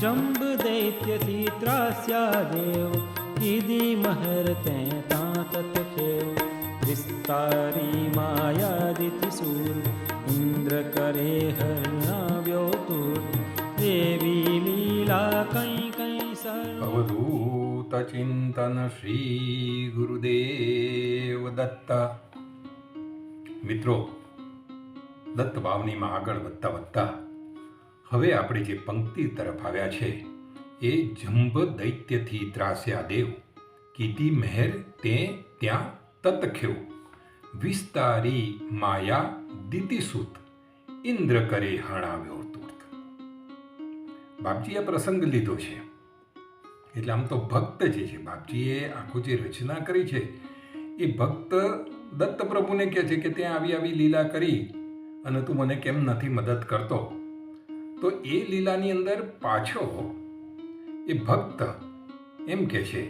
જંબ દૈત્યથી ત્રાસ્યા દેવ કીધી મહર તે તાંત ખેવ વિસ્તારી માયાદિતિ સૂર ઇન્દ્ર કરે હરણાવ્યો તુર દેવી લીલા કઈ કઈ સર્વ અવધૂત ચિંતન શ્રી ગુરુદેવ દત્ત મિત્રો દત્ત ભાવનીમાં આગળ વધતા વધતા હવે આપણે જે પંક્તિ તરફ આવ્યા છે, એ જંભ દૈત્યથી ત્રાસ્યા દેવ. કીધી મહેર તે ત્યાં તતખ્યો વિસ્તારી માયા દિતિસુત, ઇન્દ્ર કરે હણાવ્યો તુર્ત બાપજીએ પ્રસંગ લીધો છે. એટલે આમ તો ભક્ત જે છે, બાપજીએ આખું જે રચના કરી છે, એ ભક્ત દત્ત પ્રભુને કહે છે કે ત્યાં આવી આવી લીલા કરી અને તું મને કેમ નથી મદદ કરતો? તો એ લીલાની અંદર પાછો એ ભક્ત એમ કહે છે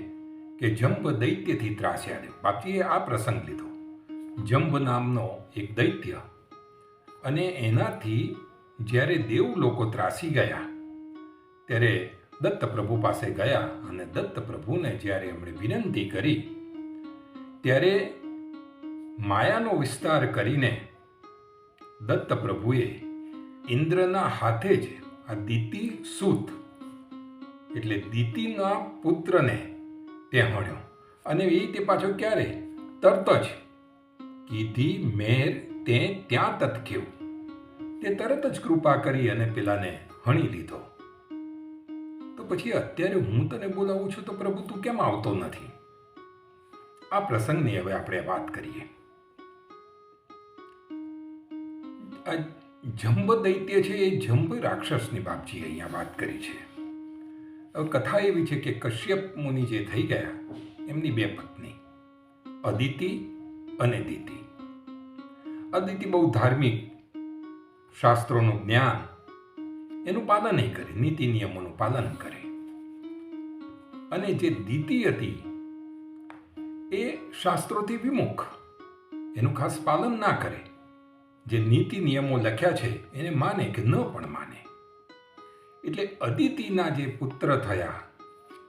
કે જંબ દૈત્યથી ત્રાસ્યા દેવ બાપજીએ આ પ્રસંગ લીધો. જંબ નામનો એક દૈત્ય અને એનાથી જ્યારે દેવ લોકો ત્રાસી ગયા, ત્યારે દત્ત પ્રભુ પાસે ગયા અને દત્ત પ્રભુને જ્યારે એમણે વિનંતી કરી, ત્યારે માયાનો વિસ્તાર કરીને દત્ત પ્રભુએ ઇન્દ્રના હાથે જ આ દીતિ સૂત. એટલે દીતિના પુત્રને તે હણ્યો. અને એ તે પાછો ક્યારે? તરત જ કીધી, મેર તે ત્યાં તત્ક્યો તે તરત જ કૃપા કરી અને પેલાને હણી લીધો. તો પછી અત્યારે હું તને બોલાવું છું તો પ્રભુ તું કેમ આવતો નથી? આ પ્રસંગની હવે આપણે વાત કરીએ. જંબ દૈત્ય છે એ જંબ રાક્ષસની બાપજી અહીંયા વાત કરી છે. કથા એવી છે કે કશ્યપ મુનિ જે થઈ ગયા, એમની બે પત્ની, અદિતિ અને દિતિ. અદિતિ બહુ ધાર્મિક શાસ્ત્રોનું જ્ઞાન, એનું પાલન નહીં કરે, નીતિ નિયમોનું પાલન કરે. અને જે દીતિ હતી, એ શાસ્ત્રોથી વિમુખ, એનું ખાસ પાલન ના કરે. જે નીતિ નિયમો લખ્યા છે, એને માને કે ન પણ માને. એટલે અદિતિના જે પુત્ર થયા,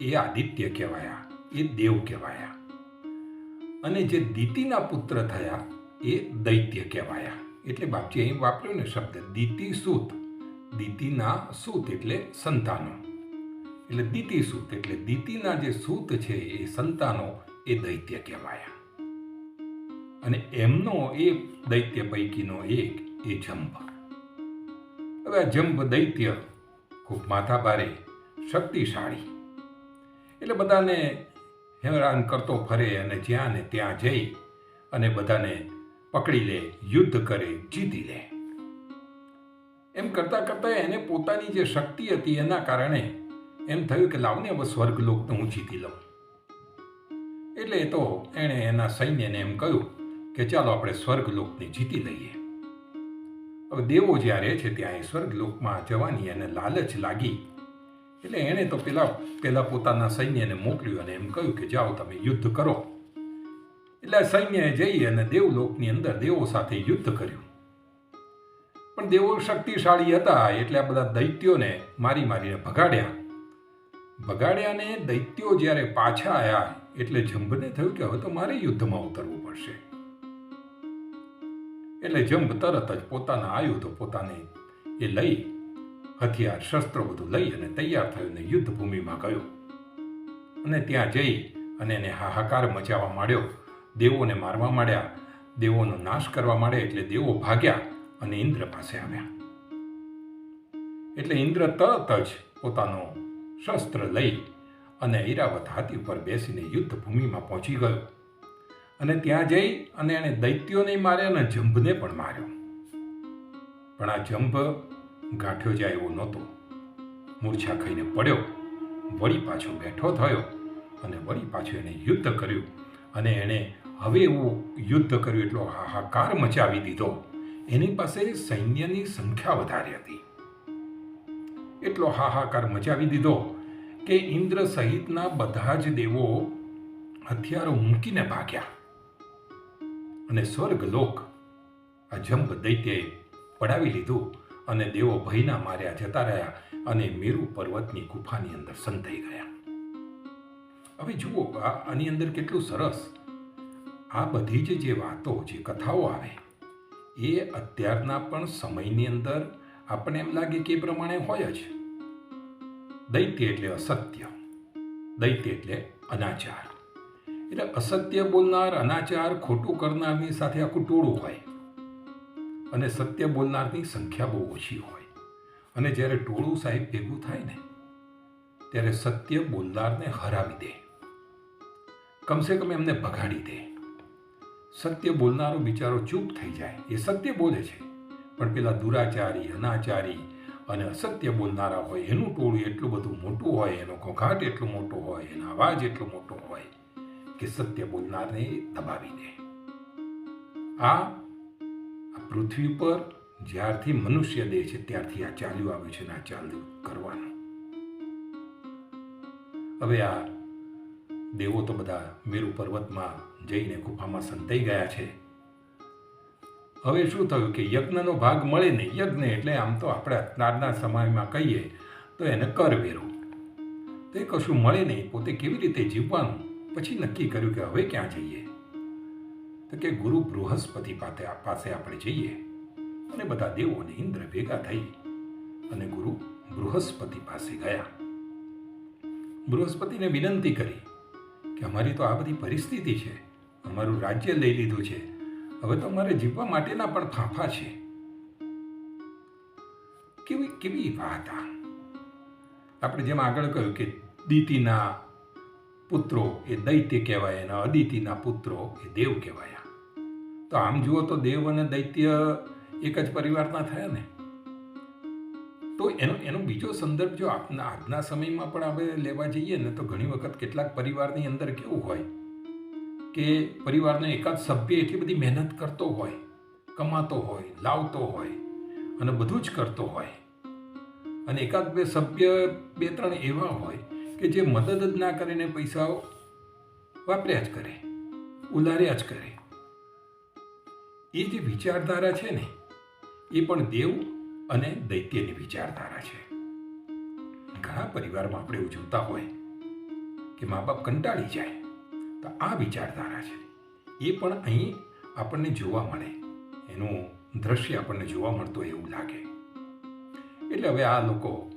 એ આદિત્ય કહેવાયા, એ દેવ કહેવાયા. અને જે દિતિના પુત્ર થયા, એ દૈત્ય કહેવાયા. એટલે બાપજી અહીં વાપર્યો ને શબ્દ, દિતિ સૂત. દિતિના સૂત એટલે સંતાનો. એટલે દિતિ સૂત, એટલે દિતિના જે સૂત છે, એ સંતાનો, એ દૈત્ય કહેવાયા. અને એમનો એ દૈત્ય પૈકીનો એક એ જંભ. હવે આ જંભ દૈત્ય ખૂબ માથાભારે શક્તિશાળી. એટલે બધાને હેરાન કરતો ફરે અને જ્યાં ને ત્યાં જઈ અને બધાને પકડી લે, યુદ્ધ કરે, જીતી લે. એમ કરતાં કરતાં એને પોતાની જે શક્તિ હતી એના કારણે એમ થયું કે લાવને હવે સ્વર્ગલોકને હું જીતી લઉં. એટલે તો એણે એના સૈન્યને એમ કહ્યું કે ચાલો આપણે સ્વર્ગલોકને જીતી લઈએ. હવે દેવો જ્યાં રહે છે ત્યાં એ સ્વર્ગલોકમાં જવાની એને લાલચ લાગી. એટલે એણે તો પેલા પેલા પોતાના સૈન્યને મોકલ્યું અને એમ કહ્યું કે જાઓ તમે યુદ્ધ કરો. એટલે સૈન્યએ જઈ અને દેવલોકની અંદર દેવો સાથે યુદ્ધ કર્યું. પણ દેવો શક્તિશાળી હતા એટલે આ બધા દૈત્યોને મારી મારીને ભગાડ્યા. ભગાડ્યાને દૈત્યો જ્યારે પાછા આવ્યા એટલે જંભને થયું કે હવે તો મારે યુદ્ધમાં ઉતરવું પડશે. એટલે જંભ તરત જ પોતાના આયુધો પોતાને એ લઈ, હથિયાર, શસ્ત્રો બધું લઈ અને તૈયાર થયો ને યુદ્ધ ભૂમિમાં ગયો. અને ત્યાં જઈ અને એને હાહાકાર મચાવવા માંડ્યો. દેવોને મારવા માંડ્યા. દેવોનો નાશ કરવા માંડ્યા એટલે દેવો ભાગ્યા અને ઇન્દ્ર પાસે આવ્યા. એટલે ઇન્દ્ર તરત જ પોતાનો શસ્ત્ર લઈ અને ઈરાવત હાથી ઉપર બેસીને યુદ્ધ ભૂમિમાં પહોંચી ગયો. અને ત્યાં જઈ અને એણે દૈત્યોને માર્યા અને જંભને પણ માર્યો. પણ આ જંભ ગાંઠ્યો જાય એવો નહોતો. મૂર્છા ખાઈને પડ્યો, વળી પાછો બેઠો થયો અને વળી પાછું એણે યુદ્ધ કર્યું અને એણે હવે એવું યુદ્ધ કર્યું એટલો હાહાકાર મચાવી દીધો. એની પાસે સૈન્યની સંખ્યા વધારે હતી. એટલો હાહાકાર મચાવી દીધો કે ઇન્દ્ર સહિતના બધા જ દેવો હથિયારો મૂકીને ભાગ્યા. અને સ્વર્ગલોક જંપ દૈત્યએ પડાવી લીધું અને દેવો ભયના માર્યા જતા રહ્યા અને મેરુ પર્વતની ગુફાની અંદર સંતાઈ ગયા. હવે જુઓ આની અંદર કેટલું સરસ. આ બધી જ જે વાતો, જે કથાઓ આવે, એ અત્યારના પણ સમયની અંદર આપણને એમ લાગે કે એ પ્રમાણે હોય જ. દૈત્ય એટલે અસત્ય. દૈત્ય એટલે અનાચાર. એટલે અસત્ય બોલનાર, અનાચાર, ખોટું કરનારની સાથે આખું ટોળું હોય. અને સત્ય બોલનારની સંખ્યા બહુ ઓછી હોય. અને જ્યારે ટોળું સાહેબ ભેગું થાય ને, ત્યારે સત્ય બોલનારને હરાવી દે. કમસે કમ એમને ભગાડી દે. સત્ય બોલનારો બિચારો ચૂપ થઈ જાય. એ સત્ય બોલે છે. પણ પેલા દુરાચારી, અનાચારી અને અસત્ય બોલનારા હોય, એનું ટોળું એટલું બધું મોટું હોય, એનો ઘોઘાટ એટલો મોટો હોય, એનો અવાજ એટલો મોટો હોય. કે સત્ય બોલનારને દબાવીને આ પૃથ્વી પર જ્યારથી મનુષ્ય દેહ છે, ત્યારથી આ ચાલ્યું આવ્યું છે આ ચાલ્યું કરવાનું. હવે આ દેવો તો બધા મેરુ પર્વતમાં જઈને ગુફામાં સંતાઈ ગયા છે. હવે શું થયું કે યજ્ઞનો ભાગ મળે નહીં યજ્ઞ એટલે આમ તો આપણે અત્યારના સમયમાં કહીએ તો એને કરવેરો. તે કશું મળે નહીં, પોતે કેવી રીતે જીવવાનું? પછી નક્કી કર્યું કે હવે ક્યાં જઈએ? તો કે ગુરુ બૃહસ્પતિ પાસે પાસે આપણે જઈએ. અને બધા દેવો અને ઇન્દ્ર ભેગા થઈ અને ગુરુ બૃહસ્પતિ પાસે ગયા. બૃહસ્પતિને વિનંતી કરી કે અમારી તો આ બધી પરિસ્થિતિ છે. અમારું રાજ્ય લઈ લીધું છે. હવે તો અમારે જીવવા માટેના પણ ફાંફા છે. કેવી કેવી વાત આ. આપણે જેમ આગળ કહ્યું કે દીતિના પુત્રો એ દૈત્ય કહેવાય અને અદિતિના પુત્રો એ દેવ કહેવાયા. તો આમ જુઓ તો દેવ અને દૈત્ય એક જ પરિવારના થયા ને? તો એનો એનો બીજો સંદર્ભ જો આપના, આજના સમયમાં પણ આપણે લેવા જઈએ ને, તો ઘણી વખત કેટલાક પરિવારની અંદર કેવું હોય કે પરિવારનો એકાદ સભ્ય એટલી બધી મહેનત કરતો હોય, કમાતો હોય, લાવતો હોય અને બધું જ કરતો હોય અને એકાદ બે સભ્ય બે ત્રણ એવા હોય કે જે મદદ જ ના કરીને પૈસાઓ વાપર્યા જ કરે, ઉલાર્યા જ કરે. એ જે વિચારધારા છે ને, એ પણ દેવ અને દૈત્યની વિચારધારા છે. ઘણા પરિવારમાં આપણે એવું જોતા હોય કે મા બાપ કંટાળી જાય, તો આ વિચારધારા છે. એ પણ અહીં આપણને જોવા મળે. એનું દ્રશ્ય આપણને જોવા મળતું એવું લાગે. એટલે હવે આ લોકો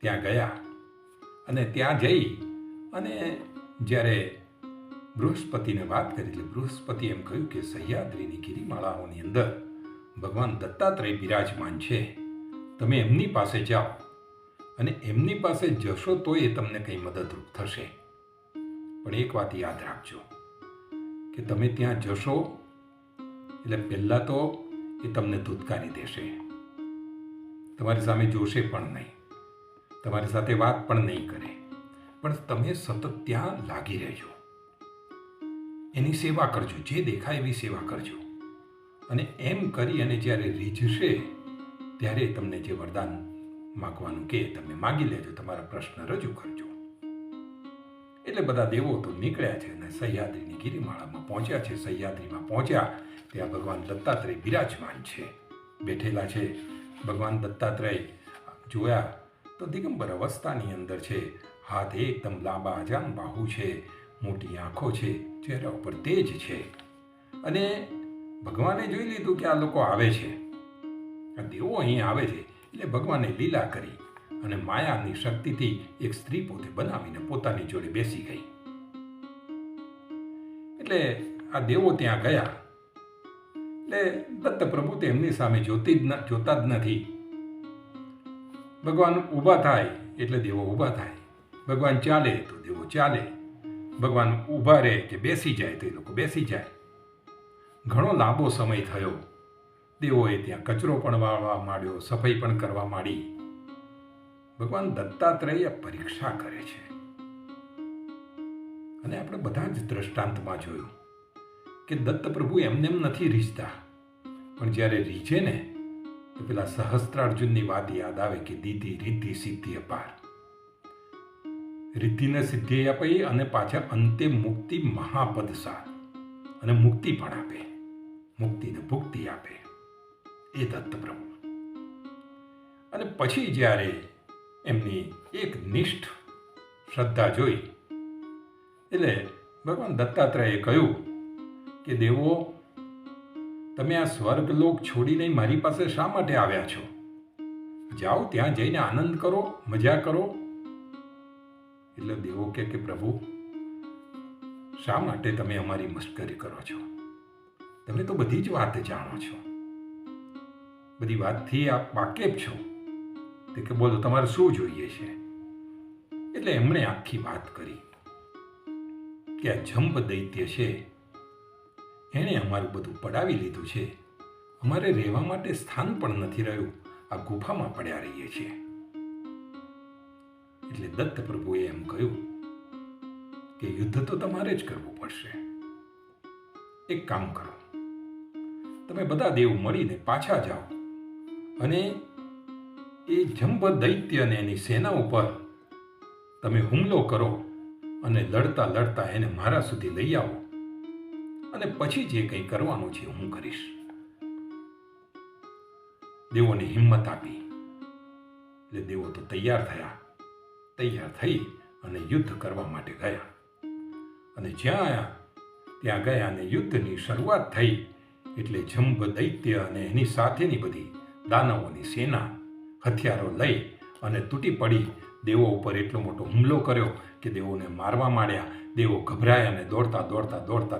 ત્યાં ગયા અને ત્યાં જઈ અને જ્યારે બૃહસ્પતિને વાત કરી, એટલે બૃહસ્પતિ એમ કહ્યું કે સહ્યાદ્રીની ગિરિમાળાઓની અંદર ભગવાન દત્તાત્રેય બિરાજમાન છે. તમે એમની પાસે જાઓ અને એમની પાસે જશો તો એ તમને કંઈ મદદરૂપ થશે. પણ એક વાત યાદ રાખજો કે તમે ત્યાં જશો એટલે પહેલાં તો એ તમને ધૂતકારી દેશે. તમારી સામે જોશે પણ નહીં. તમારી સાથે વાત પણ નહીં કરે. પણ તમે સતત ત્યાં લાગી રહેજો. એની સેવા કરજો, જે દેખાય એવી સેવા કરજો. અને એમ કરી અને જ્યારે રીઝશે, ત્યારે તમને જે વરદાન માગવાનું કે તમે માગી લેજો, તમારા પ્રશ્ન રજૂ કરજો. એટલે બધા દેવો તો નીકળ્યા છે અને સહ્યાદ્રીની ગિરિમાળામાં પહોંચ્યા છે. સહ્યાદ્રીમાં પહોંચ્યા, ત્યાં ભગવાન દત્તાત્રેય બિરાજમાન છે. બેઠેલા છે. ભગવાન દત્તાત્રેય જોયા તો દિગંબર અવસ્થાની અંદર છે. હાથ એકદમ લાંબા અજાન બાહુ છે. મોટી આંખો છે. ચહેરા ઉપર તેજ છે. અને ભગવાને જોઈ લીધું કે આ લોકો આવે છે. આ દેવો અહીં આવે છે. એટલે ભગવાને લીલા કરી અને માયાની શક્તિથી એક સ્ત્રી પોતે બનાવીને પોતાની જોડે બેસી ગઈ. એટલે આ દેવો ત્યાં ગયા. એટલે દત્ત પ્રભુ તેમની સામે જોતી જ જોતા જ નથી. ભગવાન ઊભા થાય એટલે દેવો ઊભા થાય. ભગવાન ચાલે તો દેવો ચાલે. ભગવાન ઊભા રહે કે બેસી જાય તો એ લોકો બેસી જાય. ઘણો લાંબો સમય થયો. દેવોએ ત્યાં કચરો પણ વાળવા માંડ્યો, સફાઈ પણ કરવા માંડી. ભગવાન દત્તાત્રેય પરીક્ષા કરે છે. અને આપણે બધા જ દ્રષ્ટાંતમાં જોયું કે દત્ત પ્રભુ એમને એમ નથી રીઝતા. પણ જ્યારે રીઝે ને તો પેલા સહસ્ત્રાર્જુનની વાત યાદ આવે કે દીદી રીતિ સિદ્ધિ અપાર રિદ્ધિને સિદ્ધિ આપી અને પાછા અંતે મુક્તિ મહાપદ સાર અને મુક્તિ પણ આપે. મુક્તિને ભુક્તિ આપે. એ દત્ત પ્રભુ અને પછી જ્યારે એમની એક નિષ્ઠ શ્રદ્ધા જોઈ, એટલે ભગવાન દત્તાત્રેયે કહ્યું કે દેવો તમે આ સ્વર્ગલોક છોડીને મારી પાસે શા માટે આવ્યા છો? જાઓ ત્યાં જઈને આનંદ કરો, મજા કરો. એટલે દેવો કે કે પ્રભુ, શા માટે તમે અમારી મશ્કરી કરો છો? તમે તો બધી જ વાત જાણો છો. બધી વાતથી આપ વાકેફ છો. તે કે બોલો, તમારે શું જોઈએ છે? એટલે એમણે આખી વાત કરી. કે આ જંપ દૈત્ય છે એણે અમારું બધું પડાવી લીધું છે. અમારે રહેવા માટે સ્થાન પણ નથી રહ્યું. આ ગુફામાં પડ્યા રહીએ છીએ. એટલે દત્ત પ્રભુએ એમ કહ્યું કે યુદ્ધ તો તમારે જ કરવું પડશે. એક કામ કરો. તમે બધા દેવ મળીને પાછા જાઓ. અને એ જંબ દૈત્ય અને એની સેના ઉપર તમે હુમલો કરો અને લડતા લડતા એને મારા સુધી લઈ આવો. અને પછી જે કંઈ કરવાનું છે હું કરીશ. દેવોને હિંમત આપી. એટલે દેવો તો તૈયાર થયા. તૈયાર થઈ અને યુદ્ધ કરવા માટે ગયા. અને જ્યાં ત્યાં ગયા અને યુદ્ધની શરૂઆત થઈ. એટલે જંભ દૈત્ય અને એની સાથેની બધી દાનવોની સેના, હથિયારો લઈ અને તૂટી પડી. દેવો ઉપર એટલો મોટો હુમલો કર્યો કે દેવોને મારવા માંડ્યા. દેવો ગભરાયા અને દોડતા દોડતા દોડતા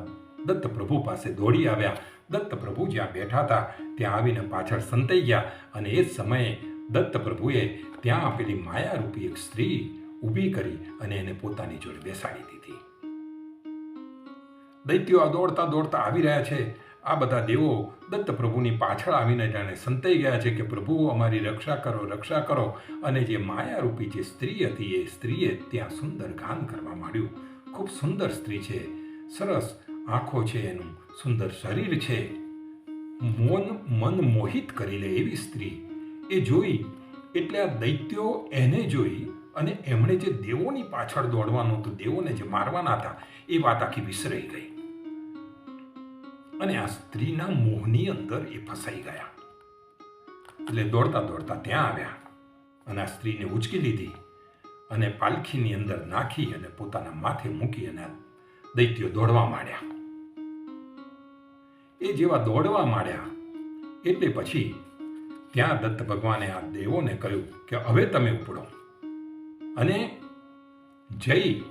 દત્ત પ્રભુ પાસે દોડી આવ્યા. દત્ત પ્રભુ જ્યાં બેઠા હતા, ત્યાં આવીને પાછળ સંતાઈ ગયા અને એ સમયે દત્ત પ્રભુએ ત્યાં આપેલી માયારૂપી એક સ્ત્રી ઊભી કરી અને એને પોતાની જોડે બેસાડી દીધી. દૈત્યો આ દોડતા દોડતા આવી રહ્યા છે. આ બધા દેવો દત્ત પ્રભુની પાછળ આવીને જાણે સંતાઈ ગયા છે કે, પ્રભુ, અમારી રક્ષા કરો રક્ષા કરો. અને જે માયારૂપી જે સ્ત્રી હતી, એ સ્ત્રીએ ત્યાં સુંદર ગાન કરવા માંડ્યું. ખૂબ સુંદર સ્ત્રી છે. સરસ આંખો છે એનું, સુંદર શરીર છે. મન મન મોહિત કરી લે એવી સ્ત્રી. એ જોઈ, એટલે આ દૈત્યો એને જોઈ અને એમણે જે દેવોની પાછળ દોડવાનું હતું દેવોને જે મારવાના હતા, એ વાત આખી વિસરાઈ ગઈ. અને આ સ્ત્રીના મોહની અંદર એ ફસાઈ ગયા. એટલે દોડતા દોડતા ત્યાં આવ્યા અને આ સ્ત્રીને ઉચકી લીધી અને પાલખીની અંદર નાખી અને પોતાના માથે મૂકી અને દૈત્યો દોડવા માંડ્યા. એ જેવા દોડવા માંડ્યા. એટલે પછી ત્યાં દત્ત ભગવાને આ દેવોને કહ્યું કે હવે તમે ઉપડો. અને જઈ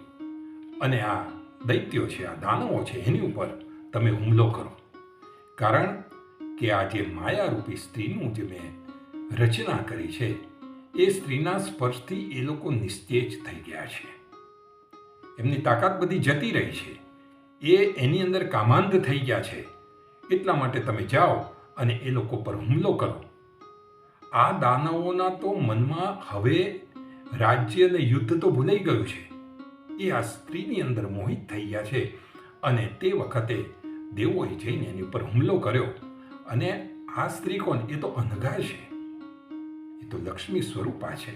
અને આ દૈત્યો છે, આ દાનવો છે, એની ઉપર તમે હુમલો કરો. કારણ કે આ જે માયારૂપી સ્ત્રીનું જે મેં રચના કરી છે, એ સ્ત્રીના સ્પર્શથી એ લોકો નિસ્તેજ થઈ ગયા છે. એમની તાકાત બધી જતી રહી છે. એ એની અંદર કામાંધ થઈ ગયા છે. એટલા માટે તમે જાઓ અને એ લોકો પર હુમલો કરો. આ દાનવોના તો મનમાં હવે રાજ્ય અને યુદ્ધ તો ભૂલાઈ ગયું છે. એ આ સ્ત્રીની અંદર મોહિત થઈ ગયા છે અને તે વખતે દેવોએ જઈને એની ઉપર હુમલો કર્યો અને આ સ્ત્રી કોણ એ તો અનઘા છે. એ તો લક્ષ્મી સ્વરૂપા છે.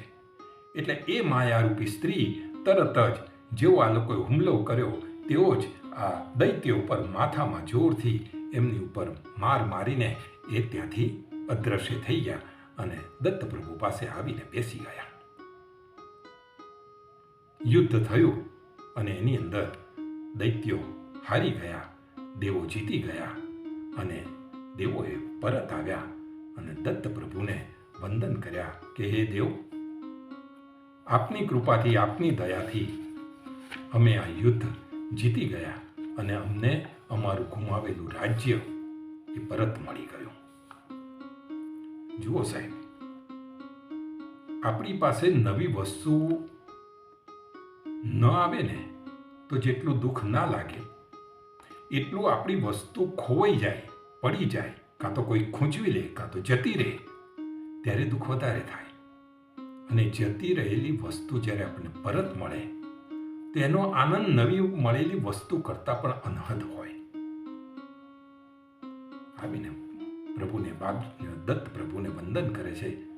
એટલે એ માયારૂપી સ્ત્રી તરત જ જેવો આ લોકોએ હુમલો કર્યો, તેવો જ આ દૈત્ય ઉપર માથામાં જોરથી એમની ઉપર માર મારીને એ ત્યાંથી અદ્રશ્ય થઈ ગયા અને દત્ત પ્રભુ પાસે આવીને બેસી ગયા. યુદ્ધ થયું અને એની અંદર દૈત્યો હારી ગયા, દેવો જીતી ગયા અને દેવોએ પરત આવ્યા અને દત્ત પ્રભુને વંદન કર્યા કે, હે દેવ, આપની કૃપાથી, આપની દયાથી અમે આ યુદ્ધ જીતી ગયા અને અમને અમારું ગુમાવેલું રાજ્ય એ પરત મળી ગયું. જુઓ સાહેબ, આપણી પાસે નવી વસ્તુ ન આવે ને તો જેટલું દુઃખ ના લાગે. એટલું આપણી વસ્તુ ખોવાઈ જાય, પડી જાય, કાં તો કોઈ ખૂંચવી લે, કાં તો જતી રહે, ત્યારે દુઃખ વધારે થાય. અને જતી રહેલી વસ્તુ જ્યારે આપણને પરત મળે, તેનો આનંદ નવી મળેલી વસ્તુ કરતાં પણ અનહદ હોય. આવીને પ્રભુને દત્ત પ્રભુને વંદન કરે છે,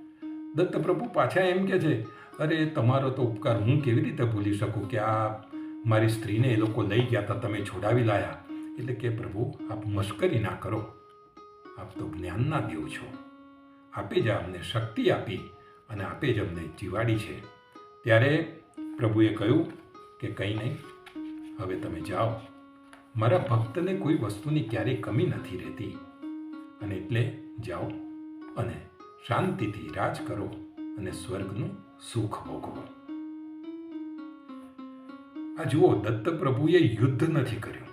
દત્ત પ્રભુ પાછા એમ કે છે, અરે, તમારો તો ઉપકાર હું કેવી રીતે ભૂલી શકું કે આ મારી સ્ત્રીને એ લોકો લઈ ગયા હતા તમે છોડાવી લાયા? એટલે કે, પ્રભુ, આપ મશ્કરી ના કરો. આપ તો જ્ઞાનના દેવ છો. આપે જ અમને શક્તિ આપી અને આપે જ અમને જીવાડી છે. ત્યારે પ્રભુએ કહ્યું કે, કંઈ નહીં, હવે તમે જાઓ. મારા ભક્તને કોઈ વસ્તુની ક્યારેય કમી નથી રહેતી. અને એટલે જાઓ અને શાંતિથી રાજ કરો અને સ્વર્ગનું સુખ ભોગવો. આ જુઓ દત્ત પ્રભુએ યુદ્ધ નથી કર્યું.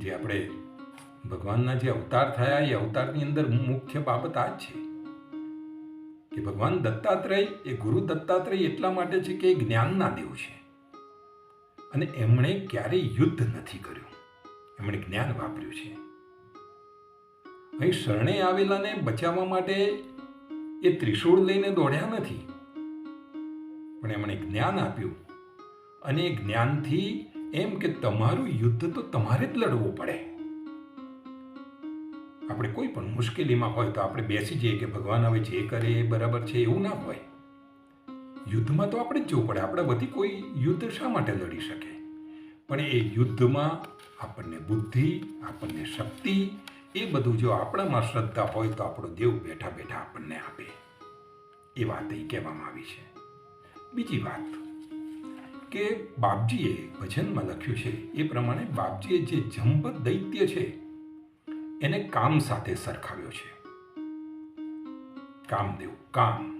જે આપણે ભગવાનના જે અવતાર થયા, એ અવતારની અંદર મુખ્ય બાબત આ જ છે કે ભગવાન દત્તાત્રેય, એ ગુરુ દત્તાત્રેય એટલા માટે છે કે એ જ્ઞાનના દેવ છે. અને એમણે ક્યારેય યુદ્ધ નથી કર્યું. એમણે જ્ઞાન વાપર્યું છે. અહીં શરણે આવેલાને બચાવવા માટે એ ત્રિશૂળ લઈને દોડ્યા નથી. પણ એમણે જ્ઞાન આપ્યું અને એ જ્ઞાનથી એમ કે તમારું યુદ્ધ તો તમારે જ લડવું પડે. આપણે કોઈ પણ મુશ્કેલીમાં હોય તો આપણે બેસી જઈએ કે ભગવાન હવે જે કરે એ બરાબર છે એવું ના હોય. યુદ્ધમાં તો આપણે જ જવું પડે. આપણે બધી કોઈ યુદ્ધ શા માટે લડી શકે? પણ એ યુદ્ધમાં આપણને બુદ્ધિ, આપણને શક્તિ એ બધું જો આપણામાં શ્રદ્ધા હોય તો આપણો દેવ બેઠા બેઠા આપણને આપે. એ વાત અહીં કહેવામાં આવી છે. બીજી વાત કે બાપજીએ ભજનમાં લખ્યું છે, એ પ્રમાણે બાપજીએ જે જંબ દૈત્ય છે, એને કામ સાથે સરખાવ્યો છે. કામદેવ, કામ.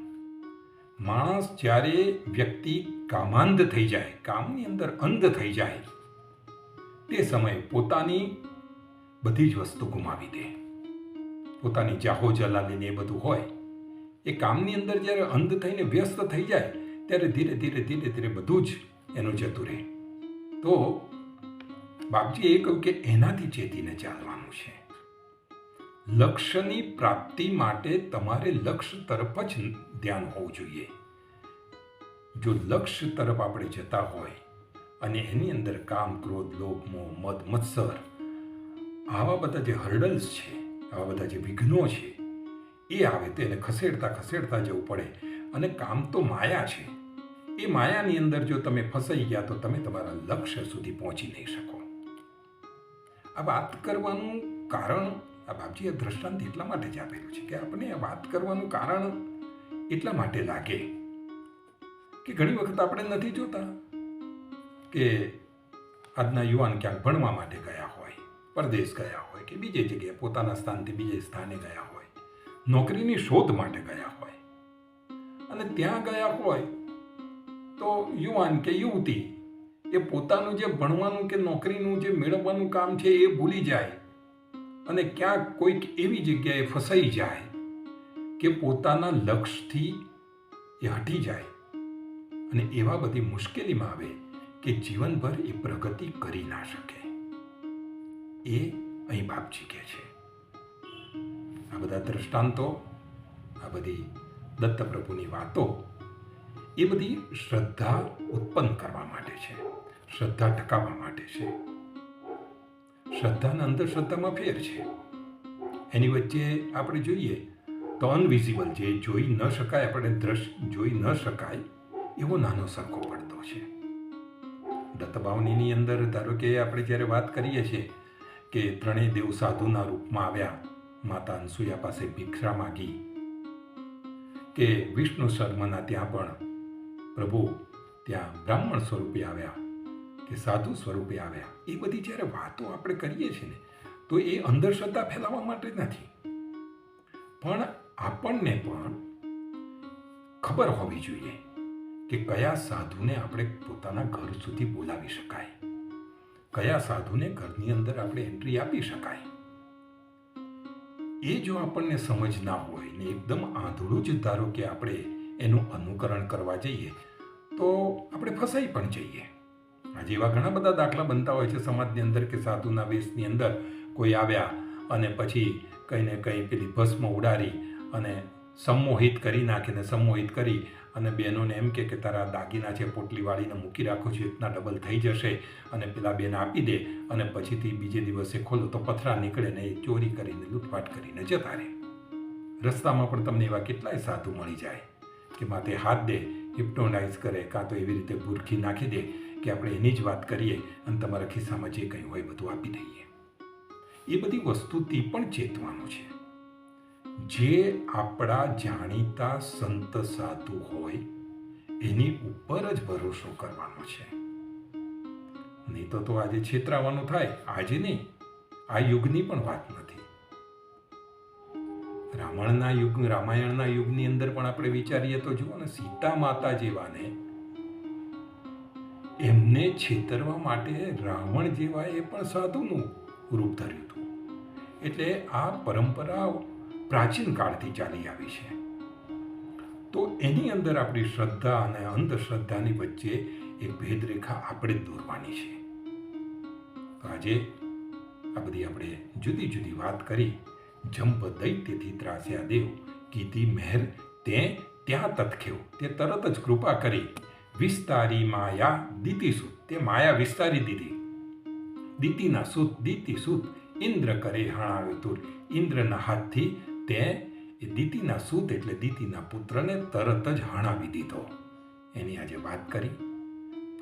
માણસ જ્યારે વ્યક્તિ કામાંધ થઈ જાય, કામની અંદર અંધ થઈ જાય, તે સમયે પોતાની બધી જ વસ્તુ ગુમાવી દે. પોતાની જાહો જલાલીને એ બધું હોય, એ કામની અંદર જ્યારે અંધ થઈને વ્યસ્ત થઈ જાય, ત્યારે ધીરે ધીરે ધીરે ધીરે બધું જ એનું જતું રહે. તો બાપજીએ એ કહ્યું કે એનાથી ચેતીને ચાલવાનું છે. લક્ષ્યની પ્રાપ્તિ માટે તમારે લક્ષ્ય તરફ જ ધ્યાન હોવું જોઈએ. જો લક્ષ્ય તરફ આપણે જતા હોય અને એની અંદર કામ, ક્રોધ, લોભ, મોહ, મદ, મત્સર આવા બધા જે હર્ડલ્સ છે, આવા બધા જે વિઘ્નો છે, એ આવે તેને ખસેડતા ખસેડતા જવું પડે. અને કામ તો માયા છે. એ માયાની અંદર જો તમે ફસાઈ ગયા તો તમે તમારા લક્ષ્ય સુધી પહોંચી નહીં શકો. આ વાત કરવાનું કારણ, આ બાપજીએ દ્રષ્ટાંત એટલા માટે જ આપેલું છે કે આપણે આ વાત કરવાનું કારણ એટલા માટે લાગે કે ઘણી વખત આપણે નથી જોતા કે આજના યુવાન ક્યાંક ભણવા માટે ગયા પરદેશ ગયા હોય કે બીજે જગ્યાએ પોતાના સ્થાનથી બીજે સ્થાને ગયા હોય, નોકરીની શોધ માટે ગયા હોય, અને ત્યાં ગયા હોય, તો યુવાન કે યુવતી એ પોતાનું જે ભણવાનું કે નોકરીનું જે મેળવવાનું કામ છે એ ભૂલી જાય અને ક્યાંક કોઈક એવી જગ્યાએ ફસાઈ જાય કે પોતાના લક્ષ્યથી એ હટી જાય. અને એવા બધી મુશ્કેલીમાં આવે કે જીવનભર એ પ્રગતિ કરી ના શકે. એ અહીં બાપજી કહે છે. આ બધા દ્રષ્ટાંતો, આ બધી દત્તપ્રભુની વાતો, એ બધી શ્રદ્ધા ઉત્પન્ન કરવા માટે છે. શ્રદ્ધા ટકાવવા માટે છે. શ્રદ્ધા અને અંધશ્રદ્ધામાં ફેર છે. એની વચ્ચે આપણે જોઈએ, તો અનવિઝિબલ જે જોઈ ન શકાય, આપણે દ્રશ્ય જોઈ ન શકાય, એવો નાનો સરખો પડતો છે. દત્તભાવનીની અંદર ધારો કે આપણે જ્યારે વાત કરીએ છીએ કે ત્રણેય દેવ સાધુના રૂપમાં આવ્યા. માતા અનસુયા પાસે ભિક્ષા માગી કે વિષ્ણુ શર્માના ત્યાં પણ પ્રભુ ત્યાં બ્રાહ્મણ સ્વરૂપે આવ્યા કે સાધુ સ્વરૂપે આવ્યા. એ બધી જ્યારે વાતો આપણે કરીએ છીએ ને, તો એ અંધશ્રદ્ધા ફેલાવવા માટે નથી. પણ આપણને પણ ખબર હોવી જોઈએ કે કયા સાધુને આપણે પોતાના ઘર સુધી બોલાવી શકાય. કયા સાધુને ઘરની અંદર આપણે એન્ટ્રી આપી શકાય? એ જો આપણને સમજ ના હોય ને એકદમ આંધળું જ, ધારો કે આપણે એનું અનુકરણ કરવા જઈએ, તો આપણે ફસાઈ પણ જઈએ. આજે એવા ઘણા બધા દાખલા બનતા હોય છે સમાજની અંદર કે સાધુના વેશની અંદર કોઈ આવ્યા અને પછી કંઈ ને કંઈ પેલી ભસ્મ ઉડાડી અને સંમોહિત કરી નાખીને સંમોહિત કરી અને બહેનોને એમ કે કે તારા દાગીના છે પોટલી વાળીને મૂકી રાખો છો એટલા ડબલ થઈ જશે. અને પેલા બેન આપી દે અને પછીથી બીજે દિવસે ખોલો તો પથરા નીકળે ને એ ચોરી કરીને લૂંટફાટ કરીને જતા રહે. રસ્તામાં પણ તમને એવા કેટલાય સાધુ મળી જાય કે માથે હાથ દે હિપ્નોટાઇઝ કરે, કાં તો એવી રીતે બુરખી નાખી દે કે આપણે એની જ વાત કરીએ અને તમારા ખિસ્સામાં જે કંઈ હોય બધું આપી દઈએ. એ બધી વસ્તુથી પણ ચેતવાનું છે. જે આપણા જાણીતા સંત સાધુ હોય, એની ઉપર જ ભરોસો કરવાનો છે. નહીં તો તો આજે છેતરાવાનું થાય. આજે નહીં. આ યુગની પણ વાત નથી. રાવણના યુગ, રામાયણના યુગની અંદર પણ આપણે વિચારીએ તો જુઓ ને, સીતા માતા જેવાને, એમને છેતરવા માટે રાવણ જેવા એ પણ સાધુનું રૂપ ધર્યું હતું. એટલે આ પરંપરા પ્રાચીન કાળથી ચાલી આવી છે. તો એની અંદર આપણી શ્રદ્ધા અને અંધશ્રદ્ધાની વચ્ચે એ ભેદરેખા આપણે જ દોરવાની છે. આજે આ બધી આપણે જુદી જુદી વાત કરી. જંપ દૈત્યથી ત્રાસ્યા દેવ કીધી મહેર, તે ત્યાં તથખેવ તે તરત જ કૃપા કરી. વિસ્તારી માયા દીતી સુત, તે માયા વિસ્તારી દીધી. દીતીના સુત, દીતી સુત, ઇન્દ્ર કરે હણાવ્યો તુર. ઇન્દ્રના હાથથી તે એ દીતિના સૂત એટલે દીતીના પુત્રને તરત જ હણાવી દીધો. એની આજે વાત કરી.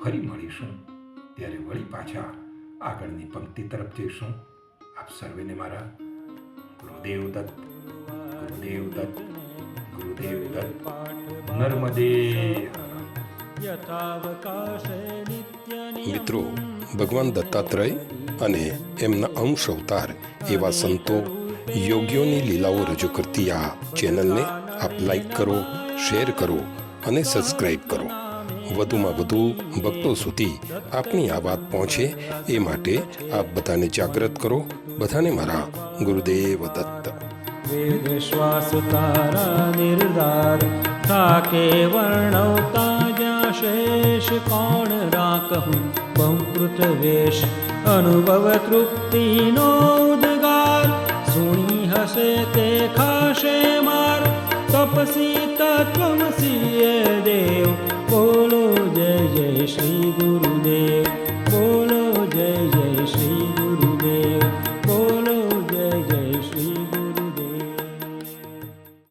ફરી મળીશું. ત્યારે વળી પાછા આગળની પંક્તિ તરફ જઈશું. આપ સર્વેને મારા ગુરુદેવ દત્ત ગુરુદેવ દત્ત ગુરુદેવ દત્ત નર્મદે મિત્રો ભગવાન દત્તાત્રેય અને એમના અંશ અવતાર એવા સંતો યોગીઓની લીલાઓ રજૂ કરતી આ ચેનલને આપ લાઈક કરો શેર કરો અને સબસ્ક્રાઈબ કરો. વધુમાં વધુ ભક્તો સુધી આપની આ વાત પહોંચે એ માટે આપ બધાને જાગૃત કરો. બધાને મારા ગુરુદેવ દત્ત. વેદ શ્વાસ તારા નિર્ધાર, થાકે વર્ણવતા જ્યાં શેષ કોણ રાખું બહુકૃત વેશ, અનુભવ તૃપ્તિનો हसे ते खाशे मार् तपसि तपसि देव बोलो जय जय श्री गुरुदेव।